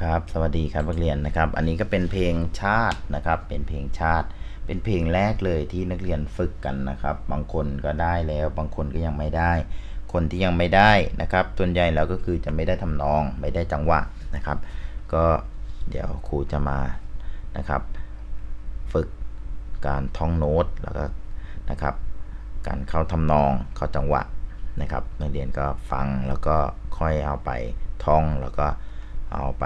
ครับ สวัสดีครับนักเรียนนะครับ อันนี้ก็เป็นเพลงชาตินะครับ เป็นเพลงชาติ เป็นเพลงแรกเลยที่นักเรียนฝึกกันนะครับ บางคนก็ได้แล้ว บางคนก็ยังไม่ได้ คนที่ยังไม่ได้นะครับ ส่วนใหญ่แล้วก็คือจะไม่ได้ทำนอง ไม่ได้จังหวะนะครับ ก็เดี๋ยวครูจะมานะครับ ฝึกการท่องโน้ตแล้วก็นะครับ การเข้าทำนองเข้าจังหวะนะครับ นักเรียนก็ฟังแล้วก็ค่อยเอาไปท่องแล้วก็ เอาไป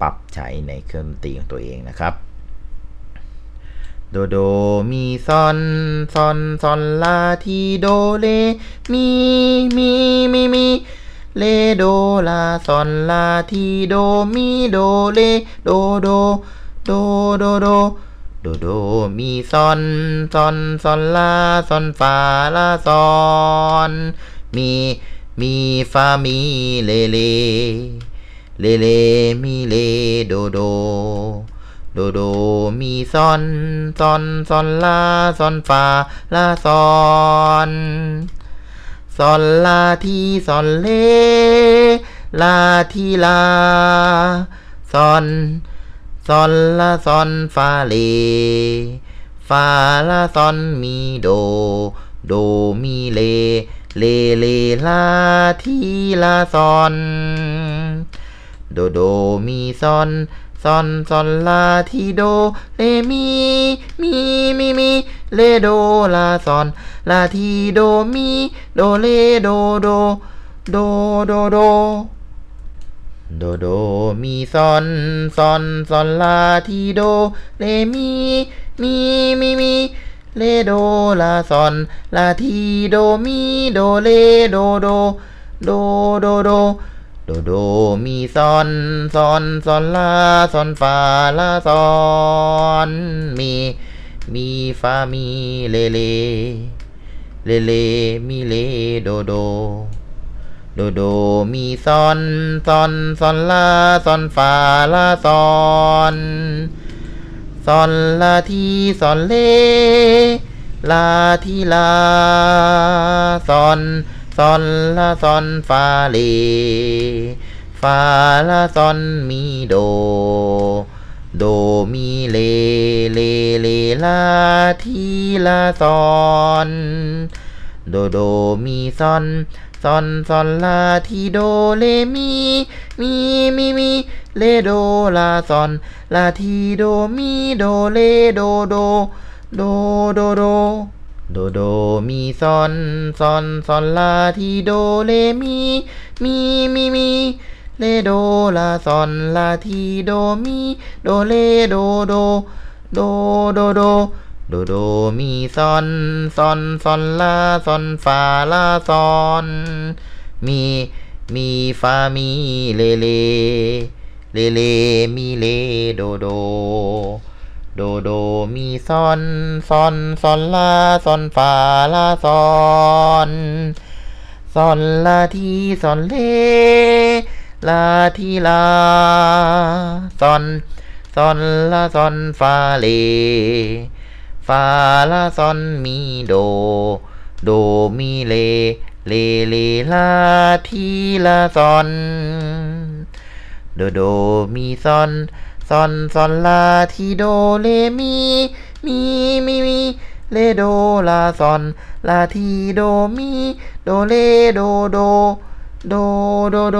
ปรับใช้ในเครื่องดนตรีของตัวเองนะครับ โดโดมีซอนซอนซอนลาทีโดเลมีมีมีมีเลโดลาซอนลาทีโดมีโดเลโดโดโดโดโดโดโดมีซอนซอนซอนลาซอนฟาลาซอนมีมีฟามีเลเล เลเลมีเลโดโด โดโดมีซอนซอนซอนลาซอนฟาลาซอนซอนลาทีซอนเล ลาทีลาซอนซอนลาซอนฟาเลฟาลาซอนมีโด โดมีเล เลเลลาทีลาซอน โดโดมีซอนซอนซอนลาทีโดเลมีมีมีมีเลโดลาซอนลาทีโดมีโดเลโดโดโดโดโดโดโดมีซอนซอนซอนลาทีโดเลมีมีมีมีเลโดลาซอนลาทีโดมีโดเลโดโดโดโดโด โดโดมีซอนซอนซอนลาซอนฟาลาซอนมีมีฟามีเลเลเลเลมีเลโดโดโดโดมีซอนซอนซอนลาซอนฟาลาซอนซอนลาทีซอนเลลาทีลาซอน ซอนลาซอนฟาเลฟาลาซอนมีโด โดมีเลเลเลลาทีลาซอนโดโดมีซอนซอนซอนลาทีโดเลมีมีมีมีเลโดลาซอนลาทีโดมีโดเลโดโดโดโดโด โดโดมีซอนซอนซอนลาทีโดเลมีมีมีมีเลโดลาซอนลาทีโดมีโดเลโดโดโดโดโดโดโดมีซอนซอนซอนลาซอนฟาลาซอนมีมีฟามีเลเลเลเลมีเลโดโด โดโดมีซอนซอนซอนลาซอนฟาลาซอนซอนลาทีซอนเลลาทีลาซอนซอนลาซอนฟาเลฟาลาซอนมีโด โดมีเล เลเลลาทีลาซอน โดโดมีซอน ซอนซอนลาทีโดเลมีมีมีมีเลโดลาซอนลาทีโดมีโดเลโดโดโดโดโด